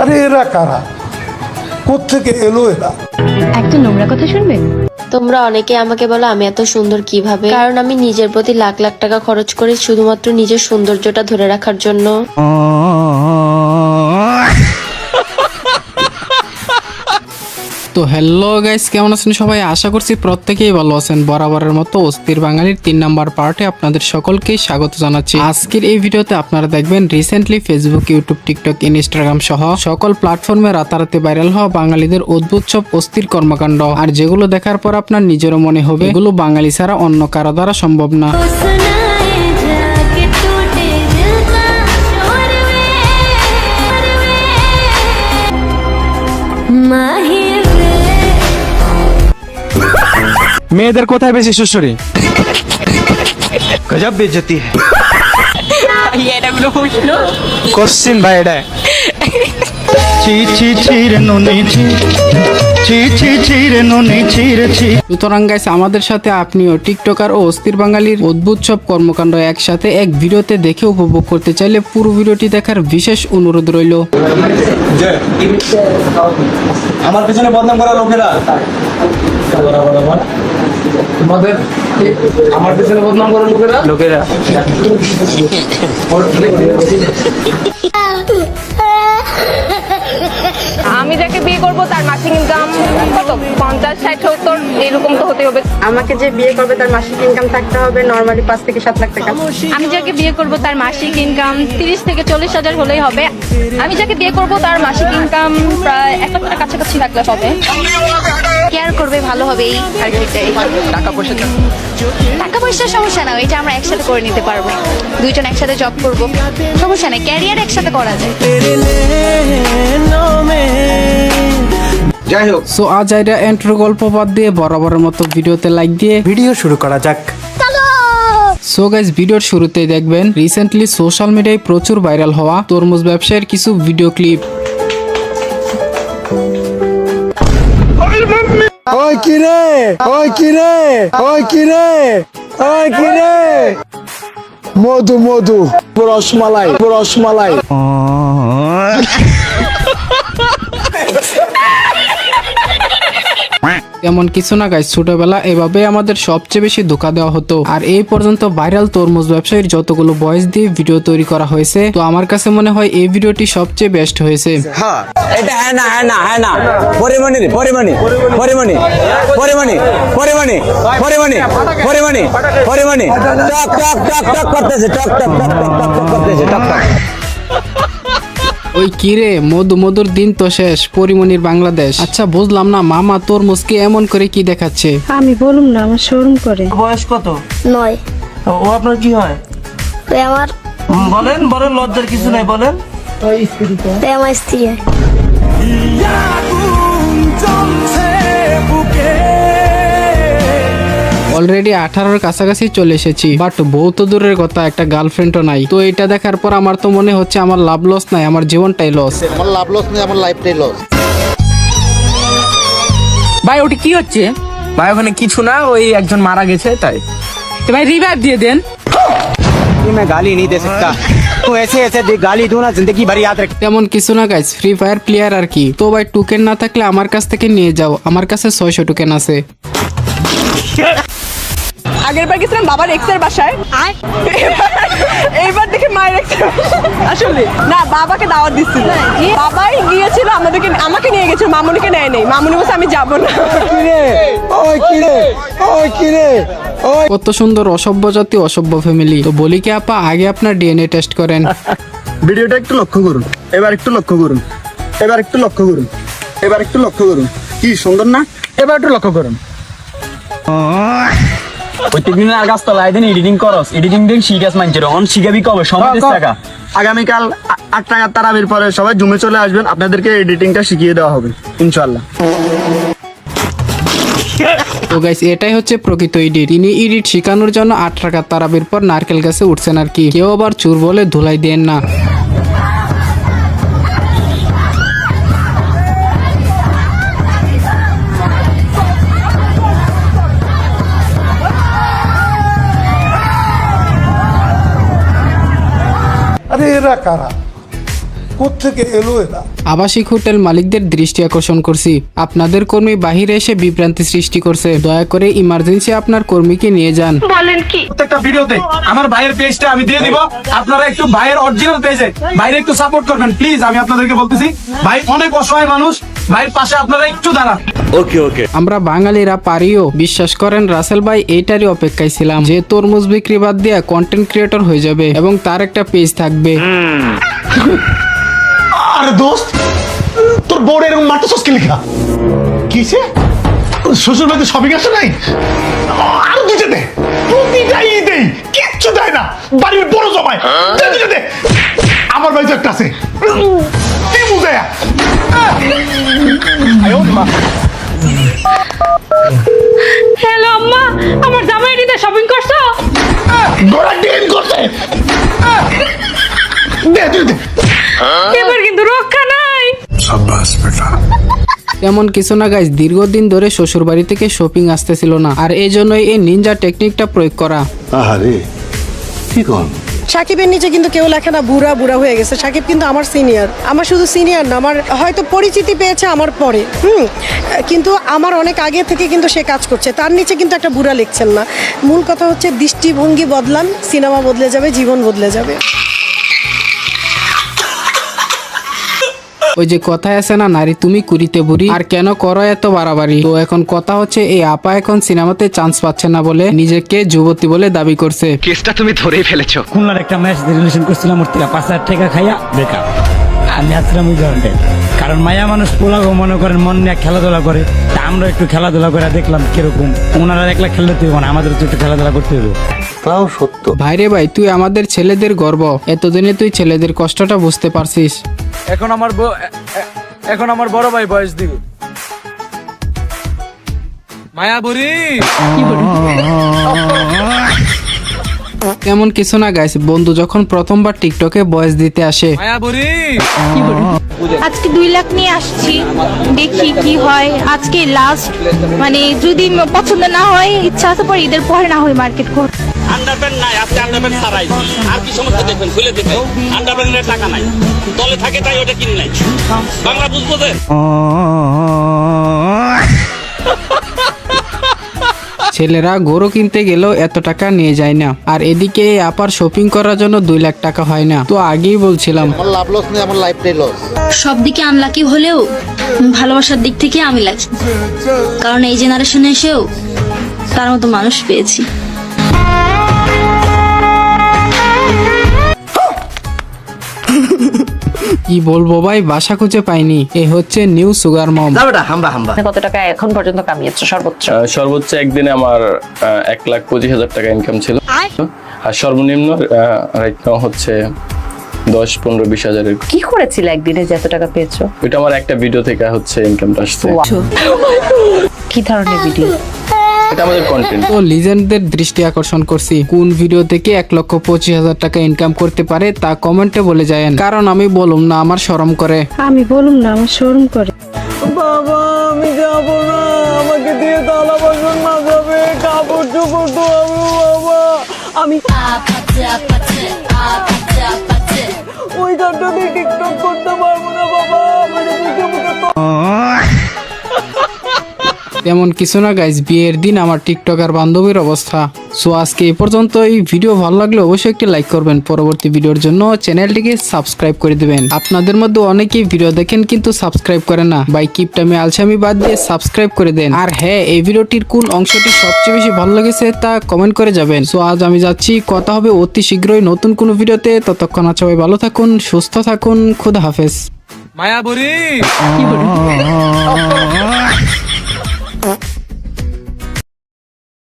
আরে এরা কারা কোত্থেকে এলো এরা একটা নোংরা কথা শুনবে তোমরা অনেকে আমাকে বলো, আমি এত সুন্দর কীভাবে? কারণ আমি নিজের প্রতি লাখ লাখ টাকা খরচ করি শুধুমাত্র নিজের সৌন্দর্যটা ধরে রাখার জন্য। তো হ্যালো গাইস কেমন আছেন সবাই? আশা করছি প্রত্যেকেই ভালো আছেন। বরাবরের মতো অস্থির বাঙালির তিন নাম্বার পার্টে আপনাদের সকলকেই স্বাগত জানাচ্ছি। আজকের এই ভিডিওতে আপনারা দেখবেন recently Facebook YouTube TikTok Instagram সহ সকল প্ল্যাটফর্মে রাতারাতি ভাইরাল হওয়া বাঙালিদের অদ্ভুত সব অস্থির কর্মকাণ্ড। আর যেগুলো দেখার পর আপনার নিজেরও মনে হবে, এগুলো বাঙালি ছাড়া অন্য কারও দ্বারা সম্ভব না। মেয়েদের কোথায় বেশি শ্বশুরি গজব বেজতি কোশ্চিন ভাই এটা। নুনি নুনি রে সুতরাং গাইস আমাদের সাথে আপনিও টিকটকার ও অস্থির বাঙালির অদ্ভুত সব কর্মকাণ্ড একসাথে এক ভিডিওতে দেখে উপভোগ করতে চাইলে পুরো ভিডিওটি দেখার বিশেষ অনুরোধ রইল। আমার পিছনে বদনাম করা লোকেরা। তোমাদের আমার পিছনে বদনাম করা লোকেরা। লোকেরা। আমি যাকে বিয়ে করব তার মাসিক ইনকাম কত? পঞ্চাশ ষাট সত্তর এরকম তো হতে হবে। আমাকে যে বিয়ে করবে তার মাসিক ইনকাম থাকতে হবে নর্মালি পাঁচ থেকে সাত লাখ টাকা। আমি যাকে বিয়ে করব তার মাসিক ইনকাম তিরিশ থেকে চল্লিশ হাজার হলেই হবে। আমি যাকে বিয়ে করব তার মাসিক ইনকাম প্রায় এক লাখ কাছাকাছি থাকলে হবে। কেয়ার করবে ভালো হবে এই আর কি এটাই। টাকা পয়সার সমস্যা না এটা আমরা একসাথে করে নিতে পারব। দুইজন একসাথে জব করব। সমস্যা নেই ক্যারিয়ার একসাথে করা যায়। যাই হোক। সো আজ আইরা এন্ট্রো গল্প বাদ দিয়ে বরাবরের মতো ভিডিওতে লাইক দিয়ে ভিডিও শুরু করা যাক। সো গাইজ ভিডিওর শুরুতেই দেখবেন রিসেন্টলি সোশ্যাল মিডিয়ায় প্রচুর ভাইরাল হওয়া তরমুজ ব্যবসায়ের কিছু ভিডিও ক্লিপ ওই কিরে ওই কিরে ওই কিরে ওই কিরে মধু মধু রসমালাই রসমালাই তেমন কিছু না গাইজ ছোটবেলা এভাবে আমাদের সবচেয়ে বেশি ধোকা দেওয়া হতো। আর এই পর্যন্ত ভাইরাল তরমুজ ব্যবসায়ীর যতগুলো ভয়েস দিয়ে ভিডিও তৈরি করা হয়েছে, তো আমার কাছে মনে হয় এই ভিডিওটি সবচেয়ে বেস্ট হয়েছে। এটা ওই কিরে মধু মধুর দিন তো শেষ পরিমনির বাংলাদেশ। আচ্ছা বুঝলাম না মামা তোর মুসকে এমন করে কি দেখাচ্ছে? আমি বলুম না আমার শোরুম করে। বয়স কত? নয়। ও আপনার কি হয়? ওই আমার বলেন বলেন লজ্জার কিছু নাই বলেন। ওই আমার স্ত্রী অলরেডি আঠারোর কাছাকাছি চলে এসেছি বাট বউ তো দূরের কথা একটা গার্লফ্রেন্ডও নাই তো এটা দেখার পর আমার তো মনে হচ্ছে আমার লাভ লস নাই আমার জীবনটাই লস আমার লাভ লস নেই আমার লাইফটাই লস ভাই ওটি কি হচ্ছে ভাই ওখানে কিছু না ওই একজন মারা গেছে তাই তো ভাই রিভাইভ দিয়ে দেন मैं गाली नहीं दे सकता तो ऐसे ऐसे दे- गाली दूं ना जिंदगी भर याद रख তেমন কিছু না গাইজ ফ্রি ফায়ার প্লেয়ার আর কি তো ভাই টোকেন না থাকলে আমার কাছ থেকে নিয়ে যাও আমার কাছে ছয়শো টোকেন আছে আগের বার গেছিলাম বাবার এক্সের বাসায় এইবার দেখে মায়ের এক্স আসলে? না বাবাকে দাওয়াত দিচ্ছিল বাবাই গিয়েছিল আমাদেরকে আমাকে নিয়ে গেছিল মামুনিকে নেয় নেই। মামুনি বলছে আমি যাব না। কিরে? ওই কিরে? ওই কিরে? কত সুন্দর অসভ্য জাতি অসভ্য ফ্যামিলি তো বলি কি আপা আগে আপনার ডিএনএ টেস্ট করেন। ভিডিওটা একটু লক্ষ্য করুন। এবার একটু লক্ষ্য করুন। এবার একটু লক্ষ্য করুন। এবার একটু লক্ষ্য করুন। কি সুন্দর না? এবার একটু লক্ষ্য করুন। প্রত্যেকদিন আর গাছ তলায় দিন এডিটিং করস। এডিটিং দিন শিখাস মানছে অন শিখাবি কবে? দিস টাকা আগামীকাল আট টাকা তারাবির পরে সবাই জুমে চলে আসবেন আপনাদেরকে এডিটিংটা শিখিয়ে দেওয়া হবে ইনশাল্লাহ তো গাইস এটাই হচ্ছে প্রকৃত ইডিট তিনি ইডিট শেখানোর জন্য আট টাকা তারাবির পর নারকেল গাছে উঠছেন আর কি। কেউ আবার চুর বলে ধুলাই দেন না। এরা কারা? কোথেকে এলো এরা? আবাসিক হোটেল মালিকদের দৃষ্টি আকর্ষণ করছি। আপনাদের কর্মী বাহিরে এসে বিভ্রান্তি সৃষ্টি করছে। দয়া করে ইমার্জেন্সি আপনার কর্মীকে নিয়ে যান। প্রত্যেকটা ভিডিওতে আমার ভাইয়ের পেজটা আমি দিয়ে দিব। আপনারা একটু ভাইয়ের অরিজিনাল পেজে ভাইরে একটু সাপোর্ট করবেন। প্লিজ আমি আপনাদেরকে বলতেছি ভাই অনেক অসহায় মানুষ। ভাইয়ের পাশে আপনারা একটু দাঁড়ান। আমরা বাঙালিরা পারিও বিশ্বাস করেন রাসেল ভাই এইটারই অপেক্ষায় ছিলাম যে তরমুজ বিক্রি বাদ দিয়ে কন্টেন্ট ক্রিয়েটর হয়ে যাবে এবং তার একটা পেজ থাকবে। আরে দোস্ত তোর বউর এরকম মারতেছস কি লিখা? কিসে? শ্বশুর বাড়িতে শপিং আসে নাই? আর দিতে দে। প্রতিটা ঈদেই কিচ্ছু দেয় না। বাড়ির বড় জমায় দে দিতে দে আমার বাড়িতে একটা আছে। বুঝায়া হ্যালো আম্মা আমার জামাই শপিং করছ? গোড়া ডিম করছে। দে দে দে। এবার কিন্তু রক্ষা নাই। তেমন কিছু না গাইজ দীর্ঘদিন ধরে শ্বশুর বাড়ি থেকে শপিং আসতেছিল না। আর এই জন্যই এই নিনজা টেকনিকটা প্রয়োগ করা। আহারে কি কন? সাকিবের নিচে কিন্তু কেউ লেখে না, বুড়া বুড়া হয়ে গেছে। সাকিব কিন্তু আমার সিনিয়র আমার শুধু সিনিয়র না, আমার হয়তো পরিচিতি পেয়েছে আমার পরে। হুম, কিন্তু আমার অনেক আগে থেকে কিন্তু সে কাজ করছে। তার নিচে কিন্তু একটা বুড়া লিখছেন না। মূল কথা হচ্ছে দৃষ্টিভঙ্গি বদলান, সিনেমা বদলে যাবে, জীবন বদলে যাবে। ওই যে কথায় আছে না নারী তুমি কুড়িতে বুড়ি আর কেন করো এত বাড়াবাড়ি? তো এখন কথা হচ্ছে এই আপা এখন সিনেমাতে চান্স পাচ্ছে না বলে নিজেকে যুবতী বলে দাবি করছে। কেসটা তুমি ধরেই ফেলেছো। খুলনার একটা ম্যাচ রিলেশন করছিলাম ওর থেকে পাঁচ হাজার টাকা খাইয়া বেকার। আমি আসলাম ওই ধরনের কারণ মায়া মানুষ পোলাগো মনে করেন মন নিয়ে খেলাধুলা করে। তা আমরা একটু খেলাধুলা করে দেখলাম কীরকম। ওনারা একলা খেলতে তুই মানে আমাদের একটু খেলাধুলা করতে হবে তাও সত্য। ভাইরে ভাই তুই আমাদের ছেলেদের গর্ব। এতদিনে তুই ছেলেদের কষ্টটা বুঝতে পারছিস। এখন আমার এখন আমার বড় ভাই বয়স দিবে। তেমন কিছু না গাইস বন্ধু যখন প্রথমবার টিকটকে বয়স দিতে আসে। মায়া বুড়ি! আজকে দুই লাখ নিয়ে আসছি। দেখি কি হয়। আজকে লাস্ট মানে যদি পছন্দ না হয় ইচ্ছা আছে পরে ঈদের পরে না হয় মার্কেট করব আন্ডারপ্যান্ট নাই আজকে আন্ডারপ্যান্ট ছাড়াই। আর কি সমস্যা দেখবেন? খুলে দেখবেন। আন্ডারপ্যান্টের টাকা নাই। দলে থাকে তাই ওটা কিনে নাই। বাংলা বুঝব যে? ছেলেরা গরু কিনতে গেলেও এত টাকা নিয়ে যায় না। আর এদিকে এই আপার শপিং করার জন্য দুই লাখ টাকা হয় না। তো আগেই বলছিলাম। সব দিকে আনলাকি হলেও ভালোবাসার দিক থেকে আমি লাকি কারণ এই জেনারেশনে এসেও তার মতো মানুষ পেয়েছি। কি বলব ভাই বাসা খুঁজে পাইনি। এ হচ্ছে নিউ সুগার মম কত টাকা এখন পর্যন্ত কামিয়েছো? সর্বোচ্চ। সর্বোচ্চ একদিনে আমার এক লাখ পঁচিশ হাজার টাকা ইনকাম ছিল। আর সর্বনিম্ন রাইট নাও হচ্ছে দশ পনেরো বিশ হাজারের। কি করেছিল একদিনে যে এত টাকা পেয়েছ? ওইটা আমার একটা ভিডিও থেকে হচ্ছে ইনকামটা আসছে। কি ধরনের ভিডিও এটা আমাদের কন্টেন্ট তো লিজেন্ডদের দৃষ্টি আকর্ষণ করছি। কোন ভিডিও থেকে এক লক্ষ পঁচিশ হাজার টাকা ইনকাম করতে পারে তা কমেন্টে বলে যায়েন। কারণ আমি বলুম না আমার শরম করে। আমি বলুম না আমার শোরুম করে। বাবা আমি যাব না। আমাকে দিয়ে তালা বাসন মাজাবে কাপড় চোপড় তো বাবা। আমি ওই গানটা দিয়ে টিকটক তেমন কিছু না গাইজ বিয়ের দিন আমার টিকটকার বান্ধবীর অবস্থা। সো আজকে এই পর্যন্ত এই ভিডিও ভালো লাগলে অবশ্যই একটি লাইক করবেন। পরবর্তী ভিডিওর জন্য চ্যানেলটিকে সাবস্ক্রাইব করে দিবেন। আপনাদের মধ্যে অনেকেই ভিডিও দেখেন কিন্তু সাবস্ক্রাইব করে না। বাই কিপটামি আলসামি বাদ দিয়ে সাবস্ক্রাইব করে দেন। আর হ্যাঁ এই ভিডিওটির কোন অংশটি সবচেয়ে বেশি ভালো লেগেছে তা কমেন্ট করে যাবেন। সো আজ আমি যাচ্ছি। কথা হবে অতি শীঘ্রই নতুন কোনো ভিডিওতে। ততক্ষণ আর সবাই ভালো থাকুন সুস্থ থাকুন। খুদা হাফেজ। মায়া Huh?